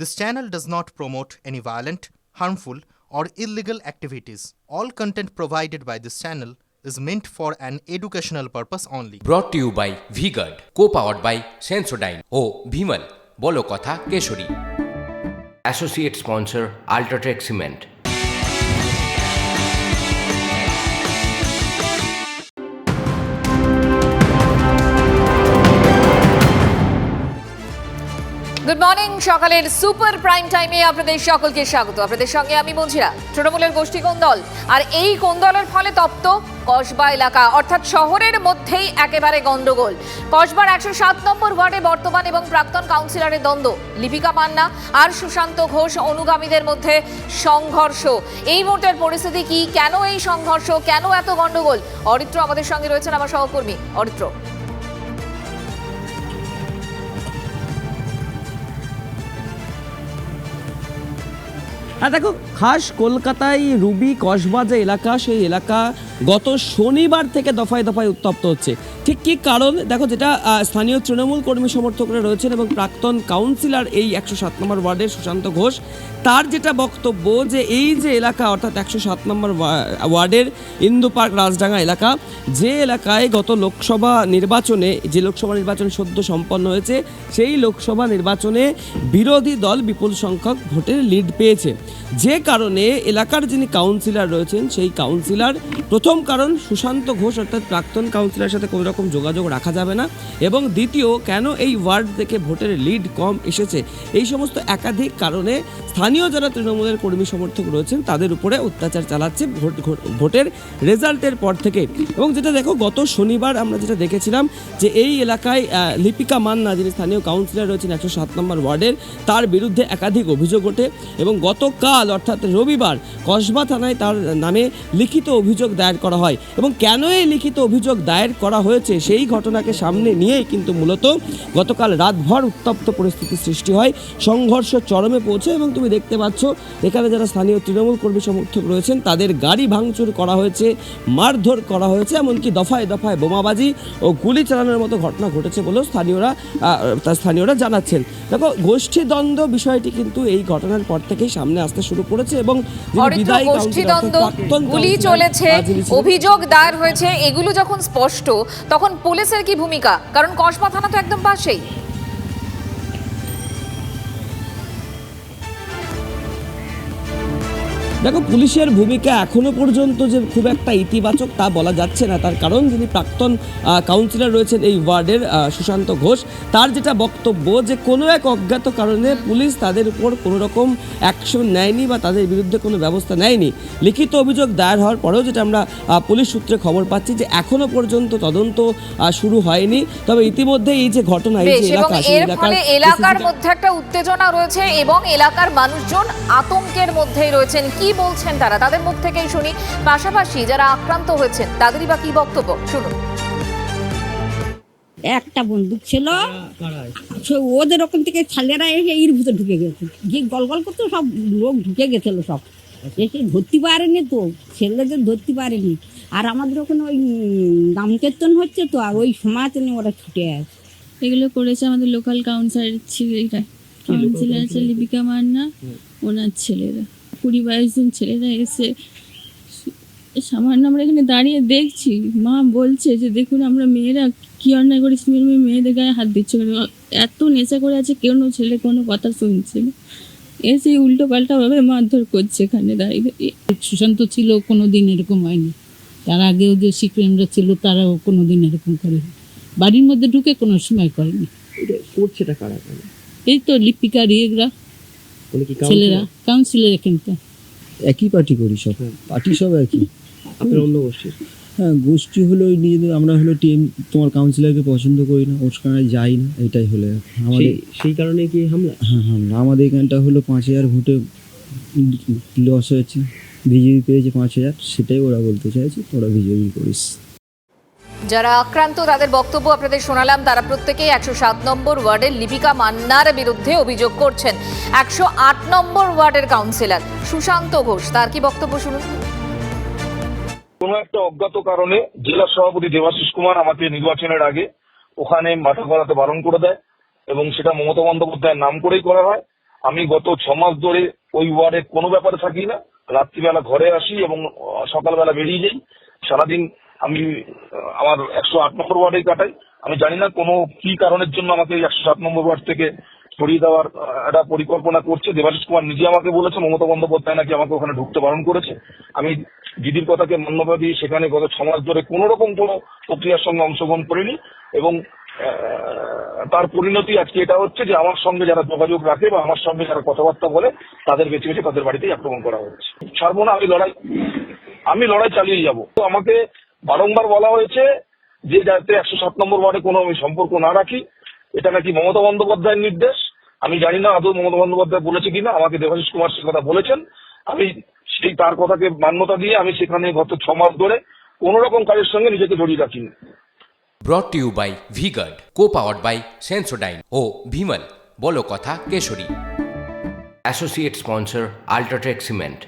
This channel does not promote any violent, harmful, or illegal activities. All content provided by this channel is meant for an educational purpose only. Brought to you by Vigard, co-powered by Sensodyne. Oh, Bhimal, Bolo Kotha Keshuri. Associate sponsor, Ultratech cement good morning সকালের super prime টাইমে আপনাদের সকলকে স্বাগত। আপনাদের সঙ্গে আমি মঞ্জিরা, তৃণমূলের গোষ্ঠী কোন্দল। আর এই কোন্দলের ফলে তপ্ত কসবা এলাকা, অর্থাৎ শহরের মধ্যেই একেবারে গন্ডগোল কসবার একশো সাত নম্বর ওয়ার্ডে বর্তমান এবং প্রাক্তন কাউন্সিলরের দ্বন্দ্ব। লিপিকা মান্না আর সুশান্ত ঘোষ অনুগামীদের মধ্যে সংঘর্ষ। এই মুহূর্তের পরিস্থিতি কি? কেন এই সংঘর্ষ? কেন এত গন্ডগোল অরিত্র আমাদের সঙ্গে রয়েছেন আমার সহকর্মী। অরিত্র। আর দেখো খাস কলকাতায় রুবি কসবা যে এলাকা সেই এলাকা গত শনিবার থেকে দফায় দফায় উত্তপ্ত হচ্ছে। ঠিক কী কারণ? দেখো যেটা স্থানীয় তৃণমূল কর্মী সমর্থকরা রয়েছেন এবং প্রাক্তন কাউন্সিলর এই একশো সাত নম্বর ওয়ার্ডের সুশান্ত ঘোষ, তার যেটা বক্তব্য যে এই যে এলাকা, অর্থাৎ একশো সাত নম্বর ওয়ার্ডের ইন্দু পার্ক, রাজডাঙ্গা এলাকা, যে এলাকায় গত লোকসভা নির্বাচনে, যে লোকসভা নির্বাচন সদ্য সম্পন্ন হয়েছে, সেই লোকসভা নির্বাচনে বিরোধী দল বিপুল সংখ্যক ভোটের লিড পেয়েছে। যে কারণে এলাকার যিনি কাউন্সিলর রয়েছেন, সেই কাউন্সিলর প্রথম কারণ, সুশান্ত ঘোষ অর্থাৎ প্রাক্তন কাউন্সিলরের সাথে কোনো রকম যোগাযোগ রাখা যাবে না। এবং দ্বিতীয়, কেন এই ওয়ার্ড থেকে ভোটের লিড কম এসেছে? এই সমস্ত একাধিক কারণে স্থানীয় যারা তৃণমূলের কর্মী সমর্থক রয়েছেন, তাদের উপরে অত্যাচার চালাচ্ছে ভোট ভোটের রেজাল্টের পর থেকে। এবং যেটা দেখো, গত শনিবার আমরা যেটা দেখেছিলাম যে এই এলাকায় লিপিকা মান্না, যিনি স্থানীয় কাউন্সিলর রয়েছেন একশো সাত নম্বর ওয়ার্ডের, তার বিরুদ্ধে একাধিক অভিযোগ ওঠে। এবং গতকাল, অর্থাৎ রবিবার, কসবা থানায় তার নামে লিখিত অভিযোগ দায়ের করা হয় এবং কেন এই লিখিত অভিযোগ দায়ের করা হয়েছে সেই ঘটনাকে সামনে নিয়েই কিন্তু মূলত গতকাল রাতভর উত্তপ্ত পরিস্থিতি সৃষ্টি হয় সংঘর্ষ চরমে পৌঁছে এবং তুমি দেখতে পাচ্ছ এখানে যারা স্থানীয় তৃণমূল কর্মী সমর্থক রয়েছেন তাদের গাড়ি ভাঙচুর করা হয়েছে মারধর করা হয়েছে এমনকি দফায় দফায় বোমাবাজি ও গুলি চালানোর মতো ঘটনা ঘটেছে বলেও স্থানীয়রা তার স্থানীয়রা জানাচ্ছেন। দেখো গোষ্ঠী দ্বন্দ্ব বিষয়টি কিন্তু এই ঘটনার পর থেকেই সামনে আসতে শুরু করেছে এবং বিদায়ী গোষ্ঠীদ্বন্দ্ব গুলি চলেছে। অভিযোগ দায়ের হয়েছে, এগুলো যখন স্পষ্ট, তখন পুলিশের কি ভূমিকা? কারণ কসবা থানা তো একদম পাশেই। দেখো পুলিশের ভূমিকা এখনও পর্যন্ত যে খুব একটা ইতিবাচক তা বলা যাচ্ছে না। তার কারণ যিনি প্রাক্তন কাউন্সিলর রয়েছেন এই ওয়ার্ডের সুশান্ত ঘোষ। তার যেটা বক্তব্য যে কোনো এক অজ্ঞাত কারণে পুলিশ তাদের উপর কোনো রকম অ্যাকশন নেয়নি বা তাদের বিরুদ্ধে কোনো ব্যবস্থা নেয়নি। লিখিত অভিযোগ দায়ের হওয়ার পরেও যেটা আমরা পুলিশ সূত্রে খবর পাচ্ছি যে এখনও পর্যন্ত তদন্ত শুরু হয়নি। তবে ইতিমধ্যে এই যে ঘটনা এই যে এলাকা সেই এলাকার মধ্যে একটা উত্তেজনা রয়েছে এবং এলাকার মানুষজন আতঙ্কের মধ্যেই রয়েছেন। কি বলছেন তারা? তাদের মুখ থেকেই শুনি। পাশাপাশি যারা আক্রান্ত হয়েছেন তাদেরই বা কি বক্তব্য? শুনুন। একটা বন্দুক ছিল। সে ওদের ওখান থেকে ছেলেরা এসে এর ভিতরে ঢুকে গেছে। যে গল গল করতো সব লোক ঢুকে গেছিল সব। এসে ধরতে পারেনি তো ছেলেদের ধরতে পারেনি। আর আমাদের ওখানে ওই নাম কীর্তন হচ্ছে তো আর ওই সমাজ নিয়ে ওরা ছুটে আসে। এগুলো করেছে আমাদের লোকাল কাউন্সিলর ছেলেরা কাউন্সিলর আছে লিপিকা মান্না ওনার ছেলেরা। কুড়ি বাইশ জন ছেলেরা এসে সামান্য আমরা এখানে দাঁড়িয়ে দেখছি। মা বলছে যে দেখুন আমরা মেয়েরা কী অন্যায় করেছি মেয়ে মেয়েদের গায়ে হাত দিচ্ছে এত নেশা করে আছে কেউ ছেলে কোনো কথা শুনছে। না এসে উল্টো পাল্টাভাবে মারধর করছে এখানে দাঁড়িয়ে। সুশান্ত ছিল কোনো দিন এরকম হয়নি। তার আগেও যে সিক্রেমরা ছিল তারাও কোনো দিন এরকম করে বাড়ির মধ্যে ঢুকে কোনো সময় করেনি। করছেটা কারা এই তো লিপিকা রিয়েগরা। বলে কি ছেলেরা কাউন্সিলর এখানটা একই পার্টি করি সব। পার্টি সব একই। আপনার অন্য গোষ্ঠীর? হ্যাঁ গোষ্ঠী হলো ওই নিজেদের আমরা হলো টিম তোমার কাউন্সিলরকে পছন্দ করি না ওর সঙ্গে যাই না এটাই হলো আমাদের সেই কারণে কি হামলা? হ্যাঁ হ্যাঁ আমাদের এখানটা হলো পাঁচ হাজার ভোটে লস হয়েছে। বিজেপি পেয়েছে পাঁচ হাজার সেটাই ওরা বলতে চাইছে ওরা বিজেপি করিস। যারা আক্রান্ত, তাদের বক্তব্য আপনাদের শোনালাম। তারা প্রত্যেকেই একশো সাত নম্বর ওয়ার্ডের লিপিকা মান্নার বিরুদ্ধে অভিযোগ করছেন। একশো আট নম্বর ওয়ার্ডের কাউন্সিলর সুশান্ত ঘোষ, তার কি বক্তব্য শুনুন। কোনো একটা অজ্ঞাত কারণে জেলা সভাপতি দেবাশিস কুমার আমাকে নির্বাচনের আগে ওখানে মাথা করাতে বারণ করে দেয় এবং সেটা মমতা বন্দ্যোপাধ্যায়ের নাম করেই করা হয়। আমি গত ছ মাস ধরে ওই ওয়ার্ডে কোনো ব্যাপারে থাকি না। রাত্রিবেলা ঘরে আসি এবং সকালবেলা বেরিয়ে যাই। সারাদিন আমি আমার একশো আট নম্বর ওয়ার্ডেই কাটাই। আমি জানি না কোনো কি কারণের জন্য আমাকে একশো সাত নম্বর ওয়ার্ড থেকে সরিয়ে দেওয়ার একটা পরিকল্পনা করছে। দেবাশিস কুমার নিজে আমাকে বলেছে, মমতা বন্দ্যোপাধ্যায় নাকি আমাকে ওখানে ঢুকতে বারণ করেছে। আমি দিদির কথাকে মান্যতা দিয়ে সেখানে গত ছ মাস ধরে কোনো রকম কোনো প্রক্রিয়ার সঙ্গে অংশগ্রহণ করিনি এবং তার পরিণতি আজকে এটা হচ্ছে যে আমার সঙ্গে যারা যোগাযোগ রাখে বা আমার সঙ্গে যারা কথাবার্তা বলে, তাদের বেছে বেছে তাদের বাড়িতেই আক্রমণ করা হচ্ছে। ছাড়বো না, আমি লড়াই আমি লড়াই চালিয়ে যাব। তো আমাকে বারংবার বলা হয়েছে যে যাতে একশো সাত নম্বর ওয়ার্ডে কোনো আমি সম্পর্ক না রাখি এটা নাকি মমতা বন্দ্যোপাধ্যায়ের নির্দেশ। আমি জানি না আদৌ মমতা বন্দ্যোপাধ্যায় বলেছে কিনা আমাকে দেবাশিস কুমার সে কথা বলেছেন। আমি সেই তার কথাকে মান্যতা দিয়ে আমি সেখানে গত ছ মাস ধরে কোন রকম কাজের সঙ্গে নিজেকে জড়িয়ে রাখিনি। Brought to you by VGuard co powered by Sensodyne ও ভিমল বলো কথা Keshari. Associate sponsor UltraTech cement